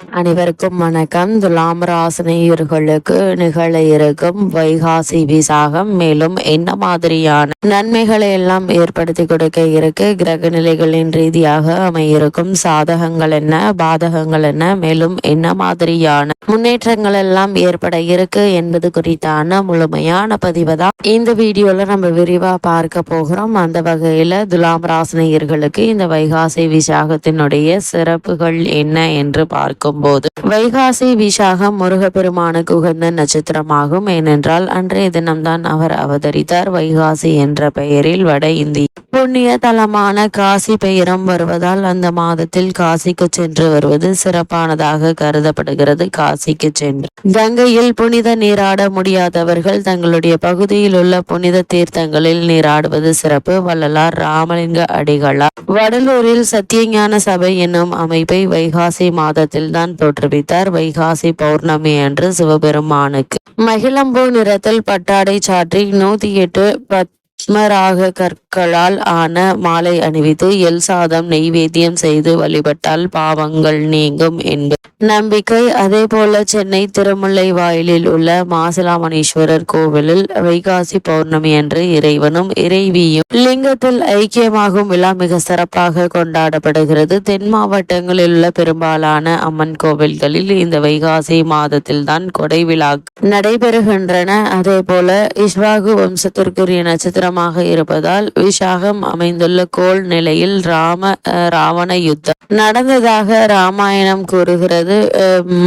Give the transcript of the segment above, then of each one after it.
அனைவருக்கும் வணக்கம். துலாம் ராசினியர்களுக்கு நிகழ இருக்கும் வைகாசி விசாகம். மேலும் என்ன மாதிரியான நன்மைகளை எல்லாம் ஏற்படுத்தி கொடுக்க இருக்கு? கிரக நிலைகளின் ரீதியாக அமையிருக்கும் சாதகங்கள் என்ன? பாதகங்கள் என்ன? மேலும் என்ன மாதிரியான முன்னேற்றங்கள் எல்லாம் ஏற்பட இருக்கு என்பது குறித்தான முழுமையான பதிவு தான் இந்த வீடியோல நம்ம விரிவா பார்க்க போகிறோம். அந்த வகையில துலாம் ராசினியர்களுக்கு இந்த வைகாசி விசாகத்தினுடைய சிறப்புகள் என்ன என்று பார்க்கும் போது வைகாசி விசாகம் முருகப்பெருமானுக்கு உகந்த நட்சத்திரமாகும். ஏனென்றால் அன்றைய தினம்தான் அவர் அவதரித்தார். வைகாசி என்ற பெயரில் வட இந்திய புண்ணிய தலமான காசி பெயரும் வருவதால் அந்த மாதத்தில் காசிக்கு சென்று வருவது சிறப்பானதாக கருதப்படுகிறது. காசிக்கு சென்று கங்கையில் புனித நீராட முடியாதவர்கள் தங்களுடைய பகுதியில் உள்ள புனித தீர்த்தங்களில் நீராடுவது சிறப்பு. வள்ளலார் ராமலிங்க அடிகளார் வடலூரில் சத்தியஞான சபை என்னும் அமைப்பை வைகாசி மாதத்தில் தான் தோற்றுவித்தார். வைகாசி பௌர்ணமி அன்று சிவபெருமானுக்கு மகிழம்பூ நிறத்தில் பட்டாடை சாற்றி நூத்தி எட்டு பத்மராக கற்களால் ஆன மாலை அணிவித்து எல் சாதம் நெய்வேத்தியம் செய்து வழிபட்டால் பாவங்கள் நீங்கும் என்பது நம்பிக்கை. அதே போல சென்னை திருமுல்லை வாயிலில் உள்ள மாசிலாமணீஸ்வரர் கோவிலில் வைகாசி பௌர்ணமி அன்று இறைவனும் இறைவியும் லிங்கத்தில் ஐக்கியமாகும் விழா மிக சிறப்பாக கொண்டாடப்படுகிறது. தென் மாவட்டங்களில் உள்ள பெரும்பாலான அம்மன் கோவில்களில் இந்த வைகாசி மாதத்தில் தான் கொடை விழா நடைபெறுகின்றன. அதே போல இஸ்வாகு வம்சத்திற்குரிய நட்சத்திரமாக இருப்பதால் விசாகம் அமைந்துள்ள கோள் நிலையில் ராம ராவண யுத்தம் நடந்ததாக ராமாயணம் கூறுகிறது.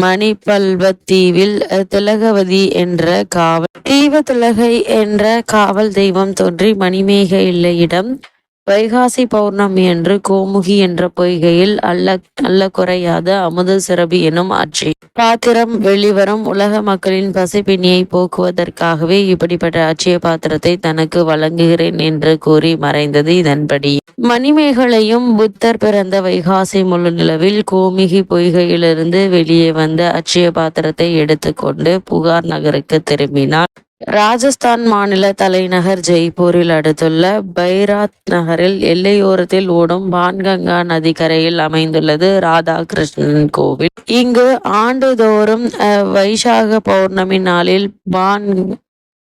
மணிப்பல்வத்தீவில் திலகவதி என்ற காவல் தீவ திலகை என்ற காவல் தெய்வம் தோன்றி மணிமேக இல்லையிடம் வைகாசி பௌர்ணமி என்று கோமுகி என்ற பொய்கையில் அல்ல அல்ல குறையாத அமுத சிறபி எனும் ஆட்சி. பாத்திரம் வெளிவரும் உலக மக்களின் பசிப்பிணியை போக்குவதற்காகவே இப்படிப்பட்ட அட்சய பாத்திரத்தை தனக்கு வழங்குகிறேன் என்று கூறி மறைந்தது இதன்படி. மணிமேகலையும் புத்தர் பிறந்த வைகாசி முழு நிலவில் கோமிகி பொய்கையிலிருந்து வெளியே வந்த அட்சய பாத்திரத்தை எடுத்துக்கொண்டு புகார் நகருக்கு திரும்பினார். ராஜஸ்தான் மாநில தலைநகர் ஜெய்ப்பூரில் அடுத்துள்ள பைராத் நகரில் எல்லையோரத்தில் ஓடும் பான்கங்கா நதிக்கரையில் அமைந்துள்ளது ராதாகிருஷ்ணன் கோவில். இங்கு ஆண்டுதோறும் வைசாக பௌர்ணமி நாளில் பான்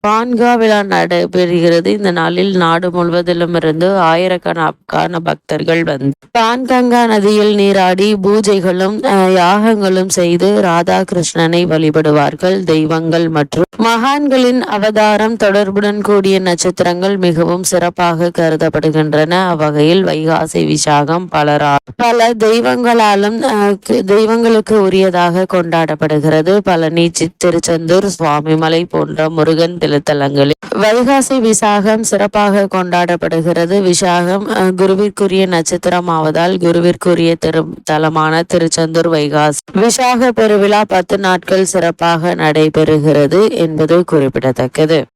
பான்கா விழா நடைபெறுகிறது. இந்த நாளில் நாடு முழுவதிலும் இருந்து ஆயிரக்கணக்கான பக்தர்கள் வந்து பான்கங்கா நதியில் நீராடி பூஜைகளும் யாகங்களும் செய்து ராதாகிருஷ்ணனை வழிபடுவார்கள். தெய்வங்கள் மற்றும் மகான்களின் அவதாரம் தொடர்புடன் கூடிய நட்சத்திரங்கள் மிகவும் சிறப்பாக கருதப்படுகின்றன. அவ்வகையில் வைகாசி விசாகம் பலரா பல தெய்வங்களாலும் தெய்வங்களுக்கு உரியதாக கொண்டாடப்படுகிறது. பழனி திருச்செந்தூர் சுவாமிமலை போன்ற முருகன் திருத்தலங்களில் வைகாசி விசாகம் சிறப்பாக கொண்டாடப்படுகிறது. விசாகம் குருவிற்குரிய நட்சத்திரம் ஆவதால் குருவிற்குரிய திரு தலமான திருச்செந்தூர் வைகாசி. விசாக பெருவிழா பத்து நாட்கள் சிறப்பாக நடைபெறுகிறது என்பது குறிப்பிடத்தக்கது.